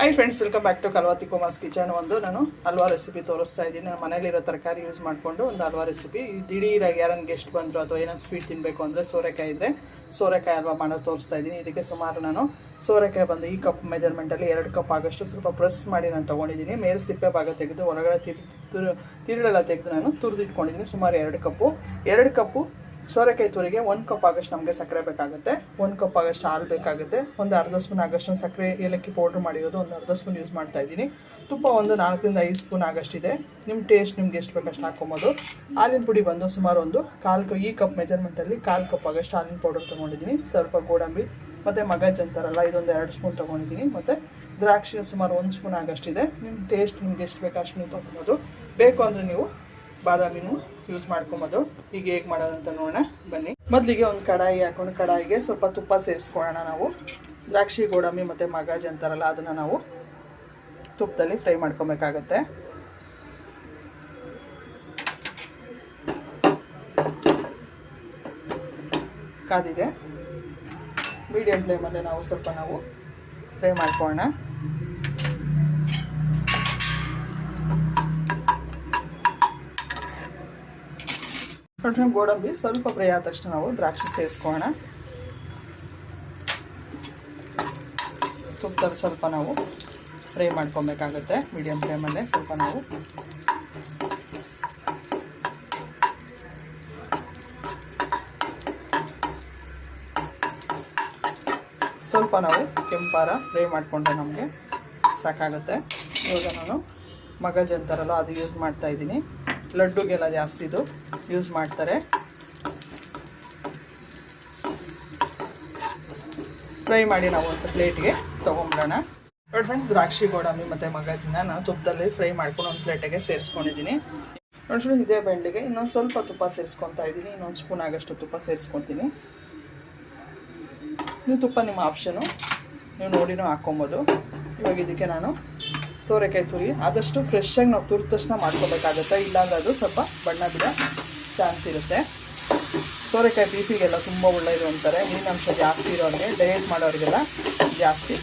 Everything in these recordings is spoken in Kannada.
Hi friends welcome back to Kalvathi Kumar's kitchen ಒಂದು ನಾನು ಹಲ್ವಾ ರೆಸಿಪಿ ತೋರಿಸ್ತಾ ಇದ್ದೀನಿ. ನಾನು ಮನೇಲಿರೋ ತರಕಾರಿ ಯೂಸ್ ಮಾಡಿಕೊಂಡು ಒಂದು ಹಲ್ವಾ ರೆಸಿಪಿ ದಿಢೀರಾಗಿ ಯಾರನ್ನ ಗೆಸ್ಟ್ ಬಂದರು ಅಥವಾ ಏನಾದ್ರು ಸ್ವೀಟ್ ತಿನ್ನಬೇಕು ಅಂದರೆ ಸೋರೆಕಾಯಿ ಇದ್ದರೆ ಸೋರೆಕಾಯಿ ಹಲ್ವಾ ಮಾಡೋದು ತೋರಿಸ್ತಾ ಇದ್ದೀನಿ. ಇದಕ್ಕೆ ಸುಮಾರು ನಾನು ಸೋರೆಕಾಯಿ ಬಂದು ಈ ಕಪ್ ಮೆಜರ್ಮೆಂಟಲ್ಲಿ ಎರಡು ಕಪ್ ಆಗೋಷ್ಟು ಸ್ವಲ್ಪ ಪ್ರೆಸ್ ಮಾಡಿ ನಾನು ತೊಗೊಂಡಿದ್ದೀನಿ. ಮೇಲೆ ಸಿಪ್ಪೆ ಭಾಗ ತೆಗೆದು ಒಳಗಡೆ ತುರು ತಿರುಳೆಲ್ಲ ತೆಗೆದು ನಾನು ತುರಿದಿಟ್ಕೊಂಡಿದ್ದೀನಿ. ಸುಮಾರು ಎರಡು ಕಪ್ಪು ಎರಡು ಕಪ್ಪು ಸೋರೆಕಾಯಿ ತುರಿಗೆ ಒಂದು ಕಪ್ ಆಗಷ್ಟು ನಮಗೆ ಸಕ್ಕರೆ ಬೇಕಾಗುತ್ತೆ. ಒಂದು ಕಪ್ ಆಗಷ್ಟು ಹಾಲು ಬೇಕಾಗುತ್ತೆ. ಒಂದು ಅರ್ಧ ಸ್ಪೂನ್ ಆಗಷ್ಟು ಸಕ್ಕರೆ ಏಲಕ್ಕಿ ಪೌಡ್ರ್ ಮಾಡಿರೋದು ಒಂದು ಅರ್ಧ ಸ್ಪೂನ್ ಯೂಸ್ ಮಾಡ್ತಾ ಇದ್ದೀನಿ. ತುಪ್ಪ ಒಂದು ನಾಲ್ಕರಿಂದ ಐದು ಸ್ಪೂನ್ ಆಗಷ್ಟಿದೆ ನಿಮ್ಮ ಟೇಸ್ಟ್ ನಿಮ್ಗೆ ಎಷ್ಟು ಬೇಕಷ್ಟು ಹಾಕೊಬೋದು ಹಾಲಿನ ಪುಡಿ ಬಂದು ಸುಮಾರು ಒಂದು ಕಾಲು ಈ ಕಪ್ ಮೆಜರ್ಮೆಂಟಲ್ಲಿ ಕಾಲು ಕಪ್ ಆಗಷ್ಟು ಹಾಲಿನ ಪೌಡರ್ ತೊಗೊಂಡಿದ್ದೀನಿ. ಸ್ವಲ್ಪ ಗೋಡಂಬಿ ಮತ್ತು ಮಗಜ್ ಅಂತಾರಲ್ಲ, ಇದೊಂದು ಎರಡು ಸ್ಪೂನ್ ತೊಗೊಂಡಿದ್ದೀನಿ. ಮತ್ತು ದ್ರಾಕ್ಷಿ ಸುಮಾರು ಒಂದು ಸ್ಪೂನ್ ಆಗಷ್ಟಿದೆ ನಿಮ್ಮ ಟೇಸ್ಟ್ ನಿಮ್ಗೆ ಎಷ್ಟು ಬೇಕು ಅಷ್ಟು ನೀವು ತೊಗೊಬೋದು. ಬೇಕು ಅಂದರೆ ನೀವು ಬಾದಾಮಿನೂ ಯೂಸ್ ಮಾಡ್ಕೊಬೋದು. ಈಗ ಹೇಗೆ ಮಾಡೋದಂತ ನೋಡೋಣ. ಬನ್ನಿ. ಮೊದಲಿಗೆ ಒಂದು ಕಡಾಯಿ ಹಾಕೊಂಡು ಕಡಾಯಿಗೆ ಸ್ವಲ್ಪ ತುಪ್ಪ ಸೇರಿಸ್ಕೊಳ್ಳೋಣ ನಾವು. ದ್ರಾಕ್ಷಿ, ಗೋಡಂಬಿ ಮತ್ತು ಮಗಾಜ್ ಅಂತಾರಲ್ಲ, ಅದನ್ನು ನಾವು ತುಪ್ಪದಲ್ಲಿ ಫ್ರೈ ಮಾಡ್ಕೊಬೇಕಾಗತ್ತೆ. ಕಾದಿದೆ. ಮೀಡಿಯಂ ಫ್ಲೇಮಲ್ಲೇ ನಾವು ಸ್ವಲ್ಪ ನಾವು ಫ್ರೈ ಮಾಡ್ಕೊಳ್ಳೋಣ. ನೋಡ್ರಿ ಗೋಡಂಬಿ ಸ್ವಲ್ಪ ಫ್ರೈ ಆದ ತಕ್ಷಣ ನಾವು ದ್ರಾಕ್ಷಿ ಸೇರಿಸ್ಕೋಣ ತುಪ್ಪದಲ್ಲಿ ಸ್ವಲ್ಪ ನಾವು ಫ್ರೈ ಮಾಡ್ಕೊಬೇಕಾಗುತ್ತೆ. ಮೀಡಿಯಮ್ ಫ್ಲೇಮಲ್ಲೇ ಸ್ವಲ್ಪ ನಾವು ಸ್ವಲ್ಪ ನಾವು ಕೆಂಪಾರ ಫ್ರೈ ಮಾಡಿಕೊಂಡ್ರೆ ನಮಗೆ ಸಾಕಾಗುತ್ತೆ. ಇವಾಗ ನಾನು ಮಗಜ್ ಅಂತಾರಲ್ಲ ಅದು ಯೂಸ್ ಮಾಡ್ತಾ ಇದ್ದೀನಿ. ಲಡ್ಡುಗೆಲ್ಲ ಜಾಸ್ತಿ ಇದು ಯೂಸ್ ಮಾಡ್ತಾರೆ. ಫ್ರೈ ಮಾಡಿ ನಾವು ಒಂದು ಪ್ಲೇಟ್ಗೆ ತೊಗೊಂಬಿಡೋಣ. ನೋಡಿ ಫ್ರೆಂಡ್ ದ್ರಾಕ್ಷಿ ಗೋಡಂಬಿ ಮತ್ತು ಮಗಜನ್ನ ನಾನು ತುಪ್ಪದಲ್ಲಿ ಫ್ರೈ ಮಾಡ್ಕೊಂಡು ಒಂದು ಪ್ಲೇಟಿಗೆ ಸೇರಿಸ್ಕೊಂಡಿದ್ದೀನಿ. ನೋಡಿ ಫ್ರೆಂಡ್ಸ್ ಇದೇ ಬೆಂಡಿಗೆ ಇನ್ನೊಂದು ಸ್ವಲ್ಪ ತುಪ್ಪ ಸೇರಿಸ್ಕೊತಾ ಇದ್ದೀನಿ, ಇನ್ನೊಂದು ಸ್ಪೂನ್ ಆಗಷ್ಟು ತುಪ್ಪ ಸೇರಿಸ್ಕೊತೀನಿ. ನೀವು ತುಪ್ಪ ನಿಮ್ಮ ಆಪ್ಷನು ನೀವು ನೋಡಿನೂ ಹಾಕ್ಕೊಬೋದು. ಇವಾಗ ಇದಕ್ಕೆ ನಾನು ಸೋರೆಕಾಯಿ ತುರಿ. ಆದಷ್ಟು ಫ್ರೆಶ್ಶಾಗಿ ನಾವು ತುರಿದ ತಕ್ಷಣ ಮಾಡ್ಕೋಬೇಕಾಗುತ್ತೆ. ಇಲ್ಲಾಂದ್ರೆ ಅದು ಸ್ವಲ್ಪ ಬಣ್ಣ ಬಿಡೋ ಚಾನ್ಸ್ ಇರುತ್ತೆ. ಸೋರೆಕಾಯಿ ಬಿ ಪಿಗೆಲ್ಲ ತುಂಬ ಒಳ್ಳೆಯದು ಅಂತಾರೆ. ನೀರಿನಂಶ ಜಾಸ್ತಿ ಇರೋರಿಗೆ ಡಯಟ್ ಮಾಡೋರಿಗೆಲ್ಲ ಜಾಸ್ತಿ.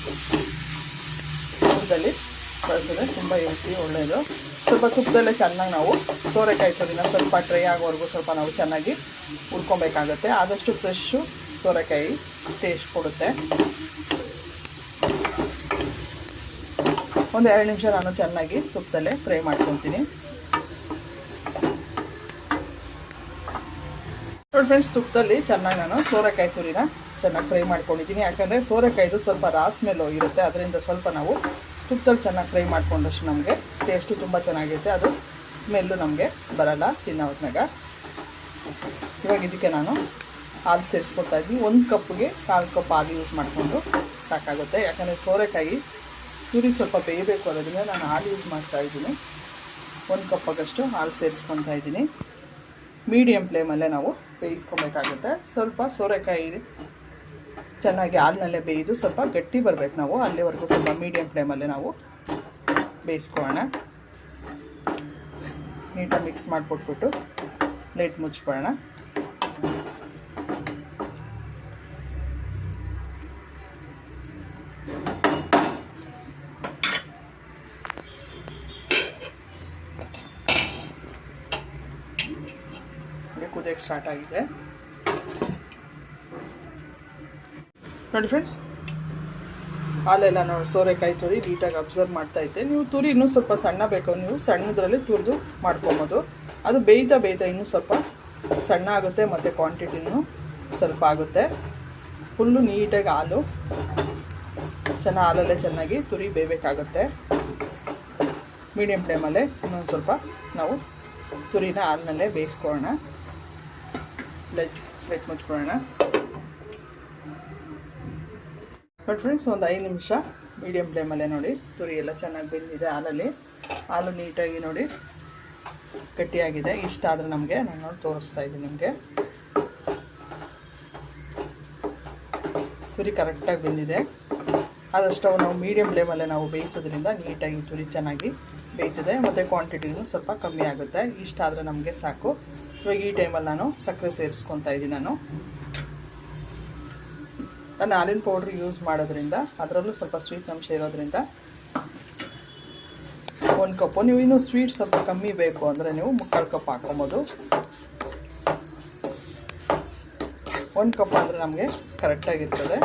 ತುಪ್ಪದಲ್ಲಿ ಬಳಸಿದ್ರೆ ತುಂಬ ಹೆಲ್ತಿ ಒಳ್ಳೆಯದು ಸ್ವಲ್ಪ ತುಪ್ಪದಲ್ಲೇ ಚೆನ್ನಾಗಿ ನಾವು ಸೋರೆಕಾಯಿ ತುರಿನ ಸ್ವಲ್ಪ ಡ್ರೈ ಆಗೋವರೆಗೂ ಸ್ವಲ್ಪ ನಾವು ಚೆನ್ನಾಗಿ ಹುರ್ಕೊಬೇಕಾಗತ್ತೆ. ಆದಷ್ಟು ಫ್ರೆಶ್ಶು ಸೋರೆಕಾಯಿ ಟೇಸ್ಟ್ ಕೊಡುತ್ತೆ. ಒಂದು ಎರಡು ನಿಮಿಷ ನಾನು ಚೆನ್ನಾಗಿ ತುಪ್ಪದಲ್ಲೇ ಫ್ರೈ ಮಾಡ್ಕೊತೀನಿ. ನೋಡಿ ಫ್ರೆಂಡ್ಸ್ ತುಪ್ಪದಲ್ಲಿ ಚೆನ್ನಾಗಿ ನಾನು ಸೋರೆಕಾಯಿ ತುರಿನ ಚೆನ್ನಾಗಿ ಫ್ರೈ ಮಾಡ್ಕೊಂಡಿದ್ದೀನಿ. ಯಾಕಂದರೆ ಸೋರೆಕಾಯಿದು ಸ್ವಲ್ಪ ರಾಸ್ ಮೇಲೆ ಇರುತ್ತೆ. ಅದರಿಂದ ಸ್ವಲ್ಪ ನಾವು ತುಪ್ಪದಲ್ಲಿ ಚೆನ್ನಾಗಿ ಫ್ರೈ ಮಾಡ್ಕೊಂಡಷ್ಟು ನಮಗೆ ಟೇಸ್ಟು ತುಂಬ ಚೆನ್ನಾಗಿರುತ್ತೆ. ಅದು ಸ್ಮೆಲ್ಲು ನಮಗೆ ಬರಲ್ಲ ತಿನ್ನೋ ಇವಾಗ ಇದಕ್ಕೆ ನಾನು ಹಾಲು ಸೇರಿಸ್ಕೊಡ್ತಾ ಇದ್ದೀನಿ. ಒಂದು ಕಪ್ಗೆ ಕಾಲು ಕಪ್ ಹಾಲು ಯೂಸ್ ಮಾಡಿಕೊಂಡು ಸಾಕಾಗುತ್ತೆ. ಯಾಕಂದರೆ ಸೋರೆಕಾಯಿ ತುರಿ ಸ್ವಲ್ಪ ಬೇಯಬೇಕು ಅದರಿಂದ ನಾನು ಹಾಲು ಯೂಸ್ ಮಾಡ್ತಾ ಇದ್ದೀನಿ. ಒಂದು ಕಪ್ಪಾಗಷ್ಟು ಹಾಲು ಸೇರಿಸ್ಕೊತಾ ಇದ್ದೀನಿ. ಮೀಡಿಯಮ್ ಫ್ಲೇಮಲ್ಲೇ ನಾವು ಬೇಯಿಸ್ಕೊಬೇಕಾಗುತ್ತೆ. ಸ್ವಲ್ಪ ಸೋರೆಕಾಯಿ ಚೆನ್ನಾಗಿ ಹಾಲಿನಲ್ಲೇ ಬೇಯಿದು ಸ್ವಲ್ಪ ಗಟ್ಟಿ ಬರಬೇಕು ನಾವು. ಅಲ್ಲಿವರೆಗೂ ಸ್ವಲ್ಪ ಮೀಡಿಯಮ್ ಫ್ಲೇಮಲ್ಲೇ ನಾವು ಬೇಯಿಸ್ಕೊಳ್ಳೋಣ. ನೀಟಾಗಿ ಮಿಕ್ಸ್ ಮಾಡಿಕೊಟ್ಬಿಟ್ಟು ಲೈಟ್ ಮುಚ್ಕೊಳ್ಳೋಣ. ಕುದಿಯೋಕ್ಕೆ ಸ್ಟಾರ್ಟ್ ಆಗಿದೆ. ನೋಡಿ ಫ್ರೆಂಡ್ಸ್ ಹಾಲೆಲ್ಲ ನೋಡಿ ಸೋರೆಕಾಯಿ ತುರಿ ನೀಟಾಗಿ ಅಬ್ಸರ್ವ್ ಮಾಡ್ತಾ ಇದ್ದೆ. ನೀವು ತುರಿ ಇನ್ನೂ ಸ್ವಲ್ಪ ಸಣ್ಣ ಬೇಕು. ನೀವು ಸಣ್ಣದ್ರಲ್ಲಿ ತುರಿದು ಮಾಡ್ಕೊಬೋದು. ಅದು ಬೇಯ್ತಾ ಬೇಯ್ತಾ ಇನ್ನೂ ಸ್ವಲ್ಪ ಸಣ್ಣ ಆಗುತ್ತೆ, ಮತ್ತು ಕ್ವಾಂಟಿಟಿನೂ ಸ್ವಲ್ಪ ಆಗುತ್ತೆ. ಫುಲ್ಲು ನೀಟಾಗಿ ಹಾಲು. ಚೆನ್ನಾಗಿ ಹಾಲಲ್ಲೇ ಚೆನ್ನಾಗಿ ತುರಿ ಬೇಯಬೇಕಾಗುತ್ತೆ. ಮೀಡಿಯಮ್ ಫ್ಲೇಮಲ್ಲೇ ಇನ್ನೊಂದು ಸ್ವಲ್ಪ ನಾವು ತುರಿನ ಹಾಲಿನಲ್ಲೇ ಬೇಯಿಸ್ಕೊಳ್ಳೋಣ. ಲೈಟ್ ಲೈಟ್ ಮುಚ್ಕೊಳ್ಳೋಣ ಬಟ್ ಫ್ರೆಂಡ್ಸ್ ಒಂದು ಐದು ನಿಮಿಷ ಮೀಡಿಯಮ್ ಫ್ಲೇಮಲ್ಲೇ ನೋಡಿ. ತುರಿ ಎಲ್ಲ ಚೆನ್ನಾಗಿ ಬೆಂದಿದೆ ಹಾಲಲ್ಲಿ. ಹಾಲು ನೀಟಾಗಿ ನೋಡಿ. ಗಟ್ಟಿಯಾಗಿದೆ. ಇಷ್ಟ ಆದರೆ ನಮಗೆ. ನಾನು ನೋಡಿ ತೋರಿಸ್ತಾ ಇದ್ದೀನಿ ನಿಮಗೆ. ತುರಿ ಕರೆಕ್ಟಾಗಿ ಬೆಂದಿದೆ. ಆದಷ್ಟು ನಾವು ಮೀಡಿಯಂ ಫ್ಲೇಮಲ್ಲೇ ನಾವು ಬೇಯಿಸೋದ್ರಿಂದ ನೀಟಾಗಿ ತುರಿ ಚೆನ್ನಾಗಿ ಬೇಯ್ತದೆ. ಮತ್ತು ಕ್ವಾಂಟಿಟಿನೂ ಸ್ವಲ್ಪ ಕಮ್ಮಿ ಆಗುತ್ತೆ. ಇಷ್ಟ ಆದರೆ ನಮಗೆ ಸಾಕು. ಇವಾಗ ಈ ಟೈಮಲ್ಲಿ ನಾನು ಸಕ್ಕರೆ ಸೇರಿಸ್ಕೊತಾ ಇದ್ದೀನಿ ನಾನು. ನಾನು ಹಾಲಿನ ಪೌಡ್ರ್ ಯೂಸ್ ಮಾಡೋದ್ರಿಂದ, ಅದರಲ್ಲೂ ಸ್ವಲ್ಪ ಸ್ವೀಟ್ ಅಂಶ ಇರೋದ್ರಿಂದ ಒಂದು ಕಪ್ಪು ನೀವು ಇನ್ನೂ ಸ್ವೀಟ್ ಸ್ವಲ್ಪ ಕಮ್ಮಿ ಬೇಕು ಅಂದರೆ ನೀವು ಮುಕ್ಕಾಲು ಕಪ್ ಹಾಕೊಬೋದು ಒಂದು ಕಪ್ ಅಂದರೆ ನಮಗೆ ಕರೆಕ್ಟಾಗಿರ್ತದೆ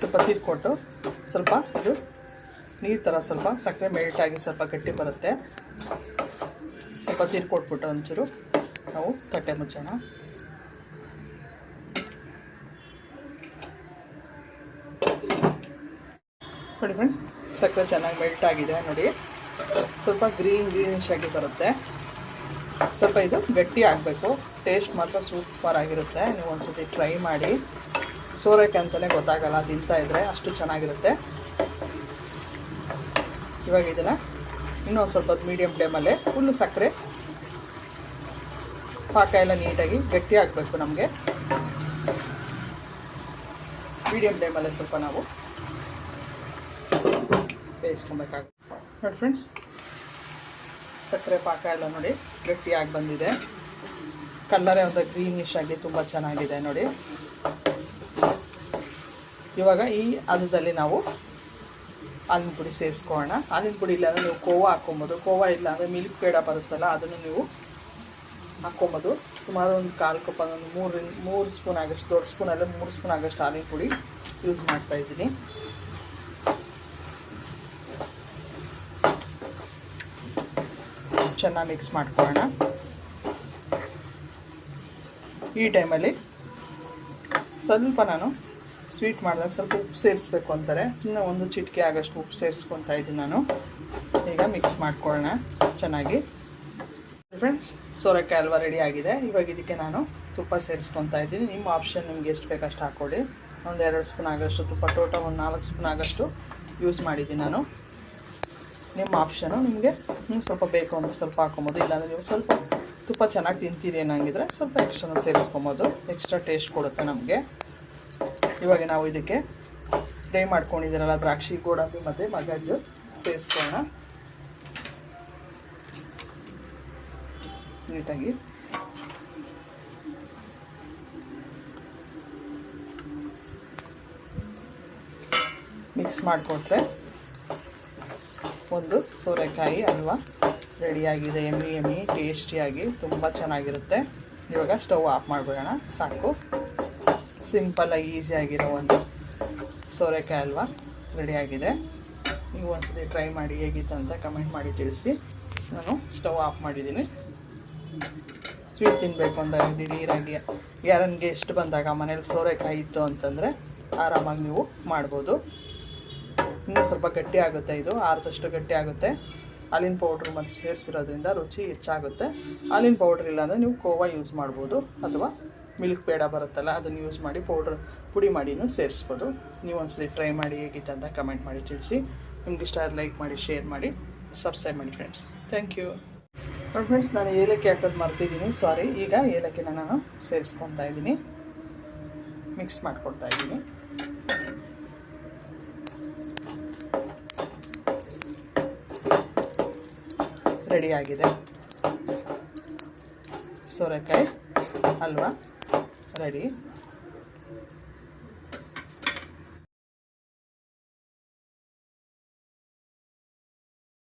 ಸ್ವಲ್ಪ ತಿರ್ಕೊಟ್ಟು ಸ್ವಲ್ಪ ಇದು ನೀರು ಥರ ಸ್ವಲ್ಪ ಸಕ್ಕರೆ ಮೆಲ್ಟ್ ಆಗಿ ಸ್ವಲ್ಪ ಗಟ್ಟಿ ಬರುತ್ತೆ. ಸ್ವಲ್ಪ ತಿರ್ಕೊಟ್ಬಿಟ್ಟು ಒಂಚೂರು. ನಾವು ತಟ್ಟೆ ಮುಚ್ಚೋಣ. ನೋಡಿ ಫ್ರೆಂಡ್ ಸಕ್ಕರೆ ಚೆನ್ನಾಗಿ ಮೆಲ್ಟ್ ಆಗಿದೆ ನೋಡಿ. ಸ್ವಲ್ಪ ಗ್ರೀನ್ ಗ್ರೀನಿಶ್ ಆಗಿ ಬರುತ್ತೆ. ಸ್ವಲ್ಪ ಇದು ಗಟ್ಟಿ ಆಗಬೇಕು. ಟೇಸ್ಟ್ ಮಾತ್ರ ಸೂಪರ್ ಆಗಿರುತ್ತೆ. ನೀವು ಒಂದ್ಸತಿ ಟ್ರೈ ಮಾಡಿ. ಸೋರೆಕಾಯಿ ಅಂತಲೇ ಗೊತ್ತಾಗಲ್ಲ, ತಿಂತಾ ಇದ್ರೆ ಅಷ್ಟು ಚೆನ್ನಾಗಿರುತ್ತೆ. ಇವಾಗ ಇದನ್ನು ಇನ್ನೊಂದು ಸ್ವಲ್ಪ ಮೀಡಿಯಮ್ ಫ್ಲೇಮಲ್ಲೇ ಫುಲ್ಲು ಸಕ್ಕರೆ. ಪಾಕ ಎಲ್ಲ ನೀಟಾಗಿ ಗಟ್ಟಿ ಆಗಬೇಕು ನಮಗೆ. ಮೀಡಿಯಮ್ ಫ್ಲೇಮಲ್ಲೇ ಸ್ವಲ್ಪ ನಾವು ಬೇಯಿಸ್ಕೊಬೇಕಾಗುತ್ತೆ ನೋಡಿ ಫ್ರೆಂಡ್ಸ್ ಸಕ್ಕರೆ ಪಾಕ ಎಲ್ಲ ನೋಡಿ ಗಟ್ಟಿಯಾಗಿ ಬಂದಿದೆ. ಕಲ್ಲರೇ ಒಂದು ಗ್ರೀನಿಶ್ ಆಗಿ ತುಂಬ ಚೆನ್ನಾಗಿದೆ ನೋಡಿ. ಇವಾಗ ಈ ಅದದಲ್ಲಿ ನಾವು ಹಾಲಿನ ಪುಡಿ ಸೇರಿಸ್ಕೊಳ್ಳೋಣ. ಹಾಲಿನ ಪುಡಿ ಇಲ್ಲಾಂದರೆ ನೀವು ಕೋವಾ ಹಾಕ್ಕೊಬೋದು. ಕೋವಾ ಇಲ್ಲ ಅಂದರೆ ಮಿಲ್ಕ್ ಪೇಡ ಬರುತ್ತಲ್ಲ ಅದನ್ನು ನೀವು ಹಾಕ್ಕೊಬೋದು. ಸುಮಾರು ಒಂದು ಕಾಲು ಕಪ್ ಒಂದು ಮೂರು ಮೂರು ಸ್ಪೂನ್ ಆಗಷ್ಟು, ದೊಡ್ಡ ಅಲ್ಲ ಮೂರು ಸ್ಪೂನ್ ಆಗಷ್ಟು ಹಾಲಿನ ಪುಡಿ ಯೂಸ್ ಮಾಡ್ತಾ ಇದ್ದೀನಿ. ಚೆನ್ನಾಗಿ ಮಿಕ್ಸ್ ಮಾಡ್ಕೊಳ್ಳೋಣ. ಈ ಟೈಮಲ್ಲಿ ಸ್ವಲ್ಪ ನಾನು ಸ್ವೀಟ್ ಮಾಡಿದಾಗ ಸ್ವಲ್ಪ ಉಪ್ಪು ಸೇರಿಸ್ಬೇಕು ಅಂತಾರೆ. ಸುಮ್ಮನೆ ಒಂದು ಚಿಟಿಕೆ ಆಗೋಷ್ಟು ಉಪ್ಪು ಸೇರಿಸ್ಕೊತಾ ಇದ್ದೀನಿ ನಾನು. ಈಗ ಮಿಕ್ಸ್ ಮಾಡ್ಕೊಳ್ಳೋಣ ಚೆನ್ನಾಗಿ. ಫ್ರೆಂಡ್ಸ್ ಸೋರೆಕಾಯಿ ಹಲ್ವಾ ರೆಡಿ ಆಗಿದೆ. ಇವಾಗ ಇದಕ್ಕೆ ನಾನು ತುಪ್ಪ ಸೇರಿಸ್ಕೊತಾ ಇದ್ದೀನಿ. ನಿಮ್ಮ ಆಪ್ಷನ್ ನಿಮ್ಗೆ ಎಷ್ಟು ಬೇಕಷ್ಟು ಹಾಕ್ಕೊಡಿ ಒಂದು ಎರಡು ಸ್ಪೂನ್ ಆಗೋಷ್ಟು ತುಪ್ಪ ಟೋಟ ಒಂದು ನಾಲ್ಕು ಸ್ಪೂನ್ ಆಗೋಷ್ಟು ಯೂಸ್ ಮಾಡಿದ್ದೀನಿ ನಾನು. ನಿಮ್ಮ ಆಪ್ಷನು ನಿಮಗೆ ನೀವು ಸ್ವಲ್ಪ ಬೇಕು ಅಂದರೆ ಸ್ವಲ್ಪ ಹಾಕೊಬೋದು ಇಲ್ಲಾಂದರೆ ನೀವು ಸ್ವಲ್ಪ ತುಪ್ಪ ಚೆನ್ನಾಗಿ ತಿಂತೀರಿ ಏನಾಗಿದ್ರೆ ಸ್ವಲ್ಪ ಎಕ್ಸ್ಟ್ರಾ ಸೇರಿಸ್ಕೊಬೋದು. ಎಕ್ಸ್ಟ್ರಾ ಟೇಸ್ಟ್ ಕೊಡುತ್ತೆ ನಮಗೆ. ಇವಾಗ ನಾವು ಇದಕ್ಕೆ ಫ್ರೈ ಮಾಡ್ಕೊಂಡಿದ್ದೀರಲ್ಲ ದ್ರಾಕ್ಷಿ, ಗೋಡಂಬಿ ಮತ್ತು ಮಗಜು ಸೇರಿಸ್ಕೊಳ್ಳೋಣ. ನೀಟಾಗಿ. ಮಿಕ್ಸ್ ಮಾಡಿಕೊಟ್ರೆ ಒಂದು ಸೋರೆಕಾಯಿ ಹಲ್ವಾ ರೆಡಿಯಾಗಿದೆ, ಎಮ್ಮಿ ಎಮ್ಮಿ ಟೇಸ್ಟಿಯಾಗಿ ತುಂಬ ಚೆನ್ನಾಗಿರುತ್ತೆ. ಇವಾಗ ಸ್ಟವ್ ಆಫ್ ಮಾಡಿಬಿಡೋಣ, ಸಾಕು. ಸಿಂಪಲ್ಲಾಗಿ ಈಸಿಯಾಗಿರೋ ಒಂದು ಸೋರೆಕಾಯಿ ರೆಡಿ ರೆಡಿಯಾಗಿದೆ ನೀವು ಒಂದ್ಸತಿ ಟ್ರೈ ಮಾಡಿ ಹೇಗಿತ್ತು ಅಂತ ಕಮೆಂಟ್ ಮಾಡಿ ತಿಳಿಸಿ. ನಾನು ಸ್ಟವ್ ಆಫ್ ಮಾಡಿದ್ದೀನಿ. ಸ್ವೀಟ್ ತಿನ್ನಬೇಕು ಅಂದಾಗ ದಿಢೀರಾಗಿ. ಯಾರನ್ಗೆ ಎಷ್ಟು ಬಂದಾಗ ಮನೇಲಿ ಸೋರೆಕಾಯಿ ಇತ್ತು ಅಂತಂದರೆ ಆರಾಮಾಗಿ ನೀವು ಮಾಡ್ಬೋದು. ಇನ್ನೂ ಸ್ವಲ್ಪ ಗಟ್ಟಿ ಆಗುತ್ತೆ ಇದು. ಆರದಷ್ಟು ಗಟ್ಟಿ ಆಗುತ್ತೆ. ಹಾಲಿನ ಪೌಡ್ರ್ ಮತ್ತು ಸೇರಿಸಿರೋದ್ರಿಂದ ರುಚಿ ಹೆಚ್ಚಾಗುತ್ತೆ. ಹಾಲಿನ ಪೌಡ್ರ್ ಇಲ್ಲಾಂದರೆ ನೀವು ಕೋವಾ ಯೂಸ್ ಮಾಡ್ಬೋದು. ಅಥವಾ ಮಿಲ್ಕ್ ಪೇಡ ಬರುತ್ತಲ್ಲ, ಅದನ್ನು ಯೂಸ್ ಮಾಡಿ ಪೌಡ್ರ್ ಪುಡಿ ಮಾಡಿನೂ ಸೇರಿಸ್ಬೋದು. ನೀವು ಒಂದ್ಸತಿ ಟ್ರೈ ಮಾಡಿ ಹೇಗಿತ್ತು ಅಂತ ಕಮೆಂಟ್ ಮಾಡಿ ತಿಳಿಸಿ. ನಿಮ್ಗೆ ಇಷ್ಟ ಲೈಕ್ ಮಾಡಿ ಶೇರ್ ಮಾಡಿ ಸಬ್ಸ್ಕ್ರೈಬ್ ಮಾಡಿ ಫ್ರೆಂಡ್ಸ್ ಥ್ಯಾಂಕ್ ಯು ಫ್ರೆಂಡ್ಸ್ ನಾನು ಏಲಕ್ಕಿ ಹಾಕೋದು ಮರ್ತಿದ್ದೀನಿ. ಸಾರಿ ಈಗ ಏಲಕ್ಕಿನ ನಾನು ಸೇರಿಸ್ಕೊತಾ ಇದ್ದೀನಿ. ಮಿಕ್ಸ್ ಮಾಡ್ಕೊಡ್ತಾ ಇದ್ದೀನಿ. ರೆಡಿಯಾಗಿದೆ ಸೋರೆಕಾಯಿ, ಹಲ್ವಾ. ರೆಡಿ